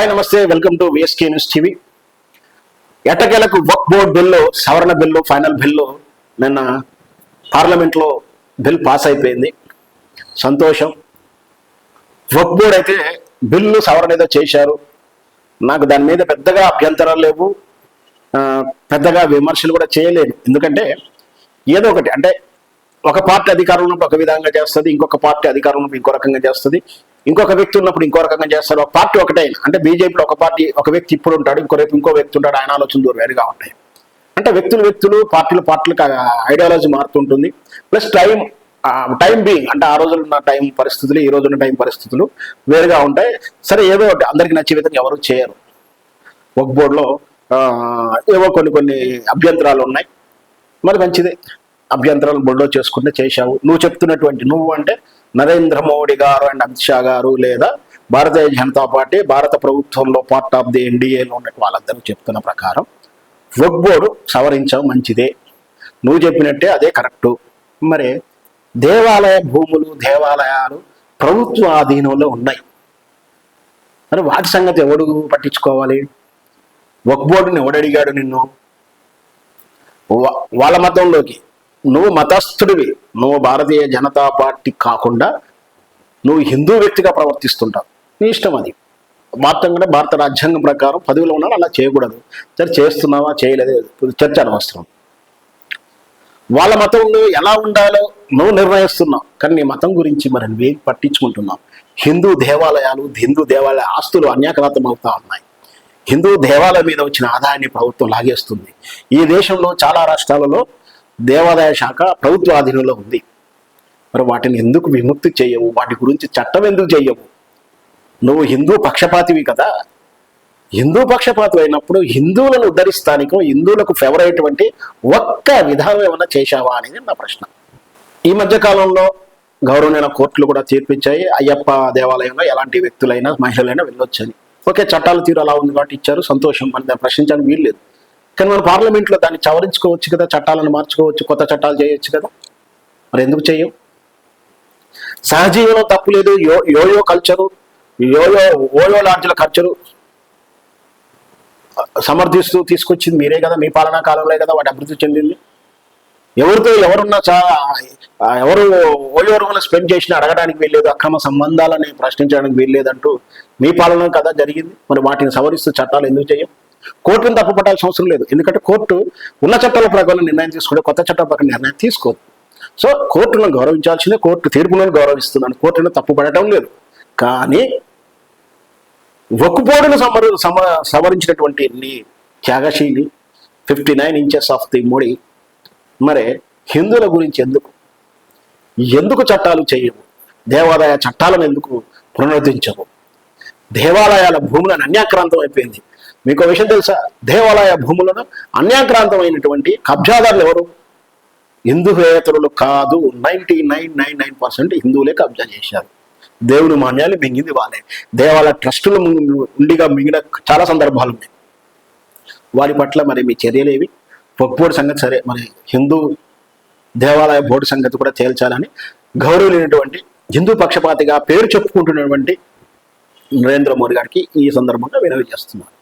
Hi నమస్తే welcome to VSK news TV ఎట్టకేలకు వక్ board bill సవరణ బిల్లు ఫైనల్ బిల్లు నిన్న పార్లమెంట్లో బిల్ పాస్ అయిపోయింది. సంతోషం. వక్ బోర్డ్ అయితే బిల్లు సవరణ ఏదో చేశారు. నాకు దాని మీద పెద్దగా అభ్యంతరాలు లేవు. పెద్దగా విమర్శలు కూడా చేయలేదు. ఎందుకంటే ఏదో ఒకటి అంటే ఒక పార్టీ అధికారం ఉన్నప్పుడు ఒక విధంగా చేస్తుంది ఇంకొక పార్టీ అధికారం ఉన్నప్పుడు ఇంకో రకంగా చేస్తుంది. ఇంకొక వ్యక్తి ఉన్నప్పుడు ఇంకో రకంగా చేస్తారు. ఒక పార్టీ ఒకటే. అంటే బీజేపీలో ఒక పార్టీ ఒక వ్యక్తి ఇప్పుడు ఉంటాడు ఇంకో రేపు ఇంకో వ్యక్తి ఉంటాడు ఆయన ఆలోచన దూరం వేరుగా ఉంటాయి. అంటే వ్యక్తులు వ్యక్తులు పార్టీలు పార్టీలకు ఐడియాలజీ మారుతుంటుంది. ప్లస్ టైం టైం బీయింగ్ అంటే ఆ రోజులు ఉన్న టైం పరిస్థితులు ఈ రోజున్న టైం పరిస్థితులు వేరుగా ఉంటాయి. సరే ఏదో ఒకటి అందరికి నచ్చే విధంగా ఎవరు చేయరు. ఒక బోర్డులో ఏవో కొన్ని కొన్ని అభ్యంతరాలు ఉన్నాయి. మరి మంచిదే. అభ్యంతరాలు బొడ్లో చేసుకుంటే చేశావు. నువ్వు చెప్తున్నటువంటి నువ్వు అంటే నరేంద్ర మోడీ గారు అండ్ అమిత్ షా గారు లేదా భారతీయ జనతా పార్టీ భారత ప్రభుత్వంలో పార్ట్ ఆఫ్ ది ఎన్డీఏలో ఉన్న వాళ్ళందరూ చెప్తున్న ప్రకారం వక్ బోర్డు సవరించావు మంచిదే. నువ్వు చెప్పినట్టే అదే కరెక్టు. మరి దేవాలయ భూములు దేవాలయాలు ప్రభుత్వ ఆధీనంలో ఉన్నాయి. మరి వాటి సంగతి ఎవడు పట్టించుకోవాలి? వక్ బోర్డుని ఎవడడిగాడు నిన్ను? వాళ్ళ మతంలోకి. నువ్వు మతస్థుడివి. నువ్వు భారతీయ జనతా పార్టీ కాకుండా నువ్వు హిందూ వ్యక్తిగా ప్రవర్తిస్తుంటావు. నీ ఇష్టం అది. మొత్తంగా భారత రాజ్యాంగం ప్రకారం పదవిలో ఉన్నాడు అలా చేయకూడదు. సరే చేస్తున్నావా? చేయలేదే. చర్చ అనవసరం. వాళ్ళ మతంలో ఎలా ఉండాలో నువ్వు నిర్ణయిస్తున్నావు. కానీ నీ మతం గురించి మరి నువ్వేం పట్టించుకుంటున్నావు? హిందూ దేవాలయాలు హిందూ దేవాలయ ఆస్తులు అన్యాకరాతం అవుతా ఉన్నాయి. హిందూ దేవాలయం మీద వచ్చిన ఆదాయాన్ని ప్రభుత్వం లాగేస్తుంది. ఈ దేశంలో చాలా రాష్ట్రాలలో దేవాదాయ శాఖ ప్రభుత్వ ఆధీనంలో ఉంది. మరి వాటిని ఎందుకు విముక్తి చేయవు? వాటి గురించి చట్టం ఎందుకు చేయవు నువ్వు హిందూ పక్షపాతివి కదా. హిందూ పక్షపాతి అయినప్పుడు హిందువులను ఉద్ధరిస్తానికో హిందువులకు ఫేవర్ అయ్యేటువంటి ఒక్క విధానం ఏమైనా చేశావా అనేది నా ప్రశ్న. ఈ మధ్య కాలంలో గౌరవనీయ కోర్టులు కూడా తీర్పిచ్చాయి. అయ్యప్ప దేవాలయంలో ఎలాంటి వ్యక్తులైనా మహిళలైనా వెళ్ళొచ్చని. ఓకే చట్టాలు తీరు అలా ఉంది కాబట్టి ఇచ్చారు. సంతోషం. అని దాన్ని ప్రశ్నించడానికి వీలు లేదు. కానీ మన పార్లమెంట్లో దాన్ని సవరించుకోవచ్చు కదా చట్టాలను మార్చుకోవచ్చు కొత్త చట్టాలు చేయొచ్చు కదా? మరి ఎందుకు చేయం? సహజీవనం తప్పు లేదు yo yoyo culture yoyo OYO లాంటిల culture సమర్థిస్తూ తీసుకొచ్చింది మీరే కదా మీ పాలనా కాలంలో కదా వాటి అభివృద్ధి చెందింది. ఎవరితో ఎవరున్నా చా ఎవరు ఓయో రూములు స్పెండ్ చేసినా అడగడానికి వీల్లేదు అక్రమ సంబంధాలని ప్రశ్నించడానికి వీల్లేదంటూ మీ పాలన కదా జరిగింది. మరి వాటిని సవరిస్తూ చట్టాలు ఎందుకు చేయం? కోర్టును తప్పుపట్టాల్సిన అవసరం లేదు. ఎందుకంటే కోర్టు ఉన్న చట్టాల ప్రకారం నిర్ణయం తీసుకుంటే కొత్త చట్టాల ప్రకారం నిర్ణయం తీసుకోదు. సో కోర్టును గౌరవించాల్సిందే కోర్టు తీర్పులను గౌరవిస్తున్నాను కోర్టును తప్పుపడటం లేదు. కానీ ఒక్కుపోడును సమర సమ సవరించినటువంటి నీ త్యాగశీలి fifty nine inches of the Modi. మరి హిందువుల గురించి ఎందుకు? ఎందుకు చట్టాలు చేయవు? దేవాదాయ చట్టాలను ఎందుకు పునరుద్ధరించవు? దేవాలయాల భూములను అన్యాక్రాంతం అయిపోయింది. మీకు విషయం తెలుసా? దేవాలయ భూములను అన్యాక్రాంతమైనటువంటి కబ్జాదారులు ఎవరు? హిందూయేతరులు కాదు. Ninety nine nine nine percent హిందువులే కబ్జా చేశారు. దేవుని మాన్యాలు మింగింది వాళ్ళే. దేవాలయ ట్రస్టులు ఉండిగా మింగిన చాలా సందర్భాలు ఉన్నాయి. వారి పట్ల మరి మీ చర్యలేవి బోర్డు సంగతి సరే మరి హిందూ దేవాలయ బోర్డు సంగతి కూడా తేల్చాలని గౌరవలేనటువంటి హిందూ పక్షపాతిగా పేరు చెప్పుకుంటున్నటువంటి నరేంద్ర మోడీ గారికి ఈ సందర్భంగా వినవి చేస్తున్నాను